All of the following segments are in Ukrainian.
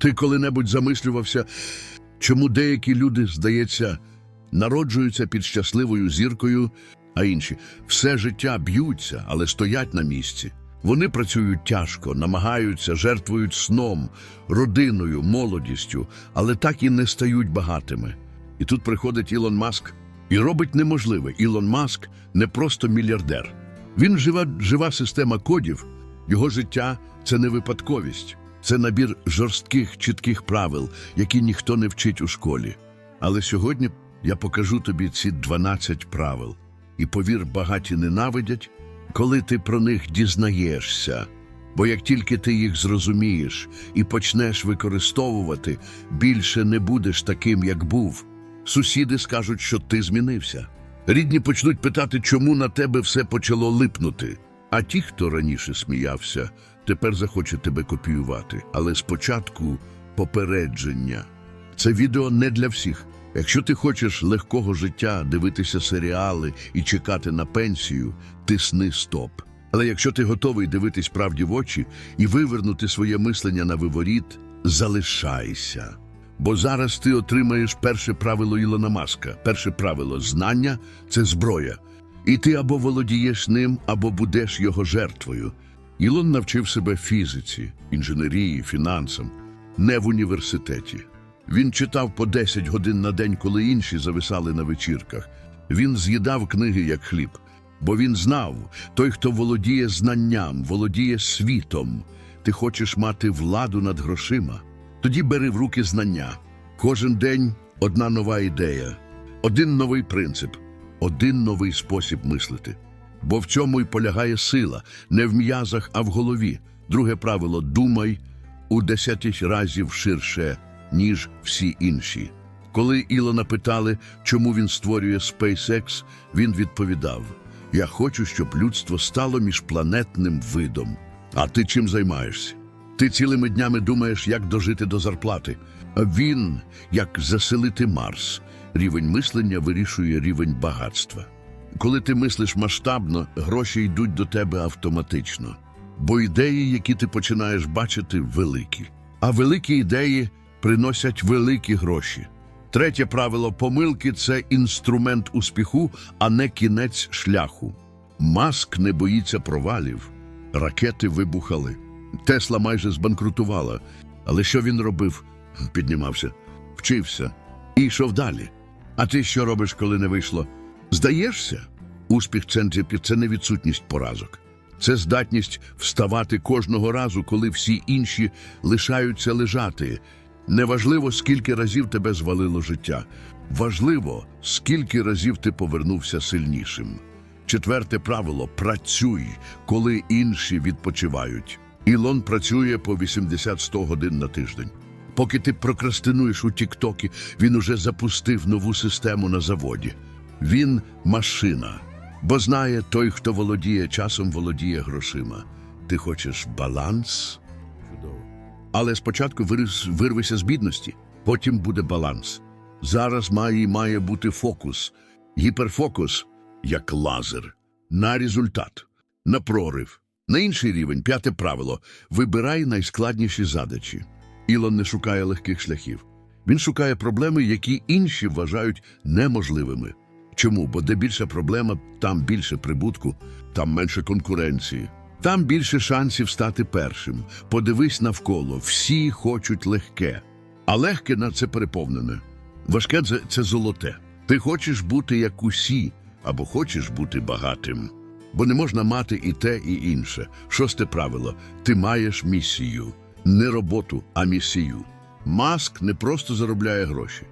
Ти коли-небудь замислювався, чому деякі люди, здається, народжуються під щасливою зіркою, а інші все життя б'ються, але стоять на місці. Вони працюють тяжко, намагаються, жертвують сном, родиною, молодістю, але так і не стають багатими. І тут приходить Ілон Маск і робить неможливе. Ілон Маск не просто мільярдер. Він жива, жива система кодів, його життя це не випадковість, це набір жорстких, чітких правил, які ніхто не вчить у школі. Але сьогодні я покажу тобі ці 12 правил. І повір, багаті ненавидять, коли ти про них дізнаєшся. Бо як тільки ти їх зрозумієш і почнеш використовувати, більше не будеш таким, як був. Сусіди скажуть, що ти змінився. Рідні почнуть питати, чому на тебе все почало липнути. А ті, хто раніше сміявся, тепер захоче тебе копіювати. Але спочатку попередження. Це відео не для всіх. Якщо ти хочеш легкого життя, дивитися серіали і чекати на пенсію, тисни стоп. Але якщо ти готовий дивитись правді в очі і вивернути своє мислення на виворіт, залишайся. Бо зараз ти отримаєш перше правило Ілона Маска. Перше правило знання це зброя. І ти або володієш ним, або будеш його жертвою. Ілон навчив себе фізиці, інженерії, фінансам, не в університеті. Він читав по 10 годин на день, коли інші зависали на вечірках. Він з'їдав книги як хліб, бо він знав, той, хто володіє знанням, володіє світом. Ти хочеш мати владу над грошима. Тоді бери в руки знання. Кожен день одна нова ідея, один новий принцип, один новий спосіб мислити. Бо в цьому й полягає сила, не в м'язах, а в голові. Друге правило думай у десять разів ширше, ніж всі інші. Коли Ілона питали, чому він створює SpaceX, він відповідав: Я хочу, щоб людство стало міжпланетним видом. А ти чим займаєшся? Ти цілими днями думаєш, як дожити до зарплати. А він, як заселити Марс. Рівень мислення вирішує рівень багатства. Коли ти мислиш масштабно, гроші йдуть до тебе автоматично. Бо ідеї, які ти починаєш бачити, великі. А великі ідеї приносять великі гроші. Третє правило помилки це інструмент успіху, а не кінець шляху. Маск не боїться провалів. Ракети вибухали. Тесла майже збанкрутувала. Але що він робив? Піднімався, вчився і йшов далі. А ти що робиш, коли не вийшло? Здаєшся? Успіх центрі це не відсутність поразок. Це здатність вставати кожного разу, коли всі інші лишаються лежати. Неважливо, скільки разів тебе звалило життя. Важливо, скільки разів ти повернувся сильнішим. Четверте правило працюй, коли інші відпочивають. Ілон працює по 80-100 годин на тиждень. Поки ти прокрастинуєш у Тіктокі, він уже запустив нову систему на заводі. Він машина, бо знає, той, хто володіє часом, володіє грошима. Ти хочеш баланс? Чудово. Але спочатку вирвися з бідності, потім буде баланс. Зараз має, має бути фокус, гіперфокус, як лазер, на результат, на прорив. На інший рівень, п'яте правило вибирай найскладніші задачі. Ілон не шукає легких шляхів. Він шукає проблеми, які інші вважають неможливими. Чому? Бо де більша проблема, там більше прибутку, там менше конкуренції, там більше шансів стати першим. Подивись навколо, всі хочуть легке. А легке на це переповнене. Важке це, золоте. Ти хочеш бути як усі, або хочеш бути багатим. Бо не можна мати і те, і інше. Шосте правило: ти маєш місію, не роботу, а місію. Маск не просто заробляє гроші,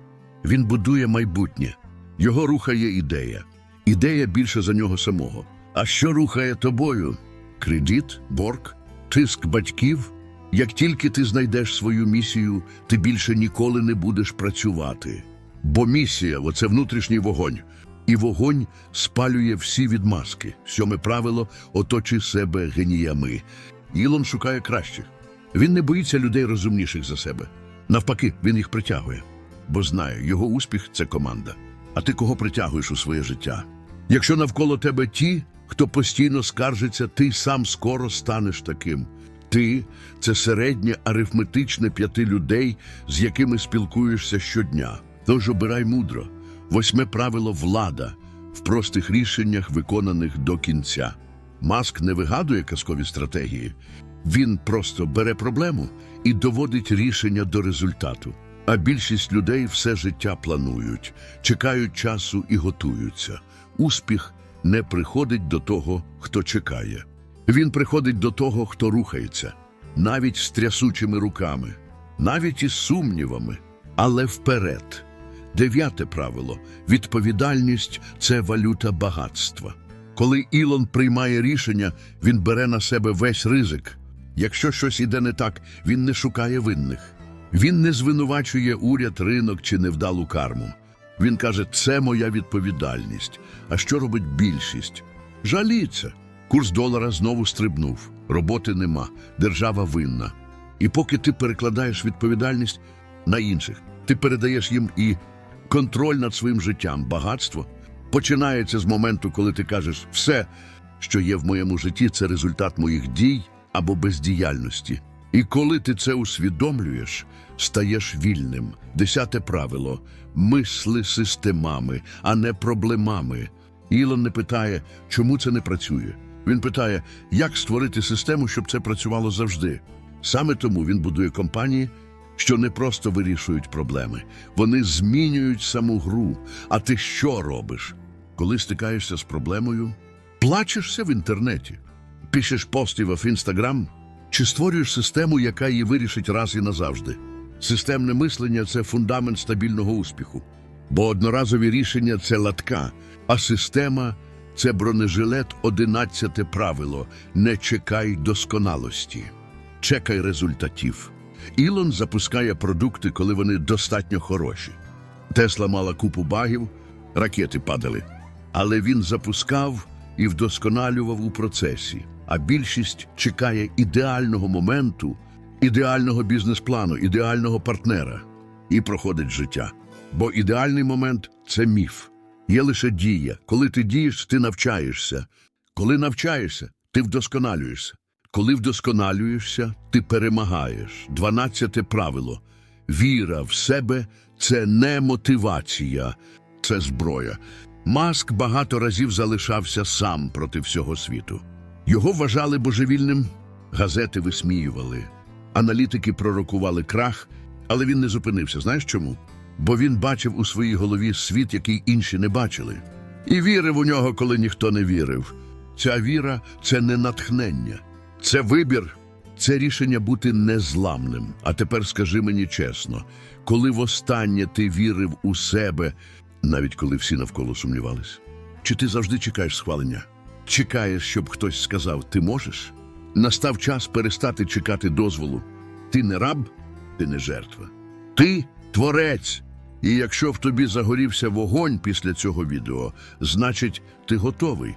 він будує майбутнє. Його рухає ідея. Ідея більше за нього самого. А що рухає тобою? Кредит, борг, тиск батьків. Як тільки ти знайдеш свою місію, ти більше ніколи не будеш працювати. Бо місія оце внутрішній вогонь. І вогонь спалює всі відмазки. Сьоме правило оточи себе геніями. Ілон шукає кращих. Він не боїться людей розумніших за себе. Навпаки, він їх притягує, бо знає, його успіх це команда. А ти кого притягуєш у своє життя? Якщо навколо тебе ті, хто постійно скаржиться, ти сам скоро станеш таким. Ти це середнє арифметичне п'яти людей, з якими спілкуєшся щодня. Тож обирай мудро. Восьме правило влада в простих рішеннях, виконаних до кінця. Маск не вигадує казкові стратегії. Він просто бере проблему і доводить рішення до результату. А більшість людей все життя планують, чекають часу і готуються. Успіх не приходить до того, хто чекає. Він приходить до того, хто рухається, навіть з трясучими руками, навіть із сумнівами, але вперед. Дев'яте правило відповідальність це валюта багатства. Коли Ілон приймає рішення, він бере на себе весь ризик. Якщо щось іде не так, він не шукає винних. Він не звинувачує уряд, ринок чи невдалу карму. Він каже, це моя відповідальність. А що робить більшість? Жаліться. Курс долара знову стрибнув, роботи нема, держава винна. І поки ти перекладаєш відповідальність на інших, ти передаєш їм і контроль над своїм життям, багатство починається з моменту, коли ти кажеш, все, що є в моєму житті, це результат моїх дій або бездіяльності. І коли ти це усвідомлюєш, стаєш вільним. Десяте правило мисли системами, а не проблемами. Ілон не питає, чому це не працює. Він питає, як створити систему, щоб це працювало завжди. Саме тому він будує компанії, що не просто вирішують проблеми, вони змінюють саму гру. А ти що робиш? Коли стикаєшся з проблемою, плачешся в інтернеті, пишеш постів в інстаграм чи створюєш систему, яка її вирішить раз і назавжди. Системне мислення це фундамент стабільного успіху, бо одноразові рішення це латка, а система це бронежилет, одинадцяте правило. Не чекай досконалості, чекай результатів. Ілон запускає продукти, коли вони достатньо хороші. Тесла мала купу багів, ракети падали. Але він запускав і вдосконалював у процесі. А більшість чекає ідеального моменту, ідеального бізнес-плану, ідеального партнера і проходить життя. Бо ідеальний момент це міф. Є лише дія. Коли ти дієш, ти навчаєшся. Коли навчаєшся, ти вдосконалюєшся. Коли вдосконалюєшся, ти перемагаєш. Дванадцяте правило. Віра в себе це не мотивація, це зброя. Маск багато разів залишався сам проти всього світу. Його вважали божевільним, газети висміювали, аналітики пророкували крах, але він не зупинився. Знаєш чому? Бо він бачив у своїй голові світ, який інші не бачили. І вірив у нього, коли ніхто не вірив. Ця віра це не натхнення, це вибір, це рішення бути незламним. А тепер скажи мені чесно, коли востаннє ти вірив у себе, навіть коли всі навколо сумнівались? Чи ти завжди чекаєш схвалення? Чекаєш, щоб хтось сказав ти можеш? Настав час перестати чекати дозволу. Ти не раб, ти не жертва. Ти творець. І якщо в тобі загорівся вогонь після цього відео, значить, ти готовий.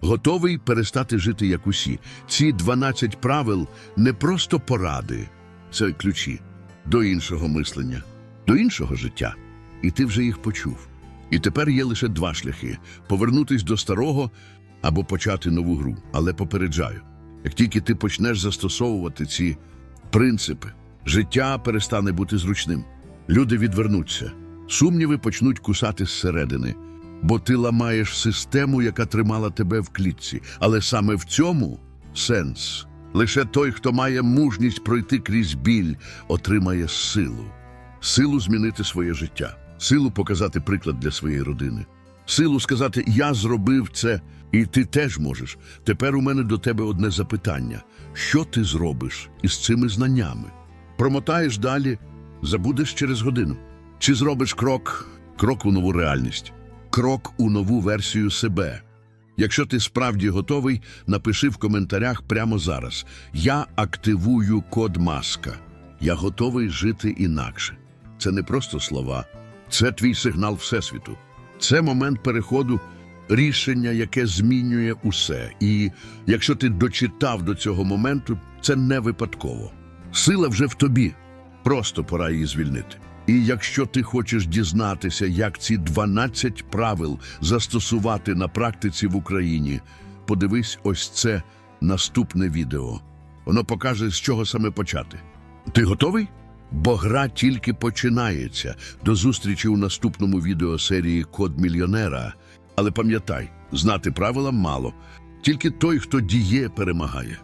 Готовий перестати жити як усі. Ці 12 правил не просто поради, це ключі до іншого мислення, до іншого життя. І ти вже їх почув. І тепер є лише два шляхи: повернутись до старого або почати нову гру. Але попереджаю, як тільки ти почнеш застосовувати ці принципи, життя перестане бути зручним. Люди відвернуться, сумніви почнуть кусати зсередини, бо ти ламаєш систему, яка тримала тебе в клітці. Але саме в цьому сенс. Лише той, хто має мужність пройти крізь біль, отримає силу. Силу змінити своє життя, силу показати приклад для своєї родини, силу сказати Я зробив це, і ти теж можеш. Тепер у мене до тебе одне запитання: що ти зробиш із цими знаннями? Промотаєш далі, забудеш через годину. Чи зробиш крок, крок у нову реальність, крок у нову версію себе? Якщо ти справді готовий, напиши в коментарях прямо зараз. Я активую код маска. Я готовий жити інакше. Це не просто слова, це твій сигнал Всесвіту. Це момент переходу, рішення, яке змінює усе. І якщо ти дочитав до цього моменту, це не випадково. Сила вже в тобі. Просто пора її звільнити. І якщо ти хочеш дізнатися, як ці 12 правил застосувати на практиці в Україні, подивись ось це наступне відео. Воно покаже, з чого саме почати. Ти готовий? Бо гра тільки починається. До зустрічі у наступному відео серії Код мільйонера. Але пам'ятай, знати правила мало. Тільки той, хто діє, перемагає.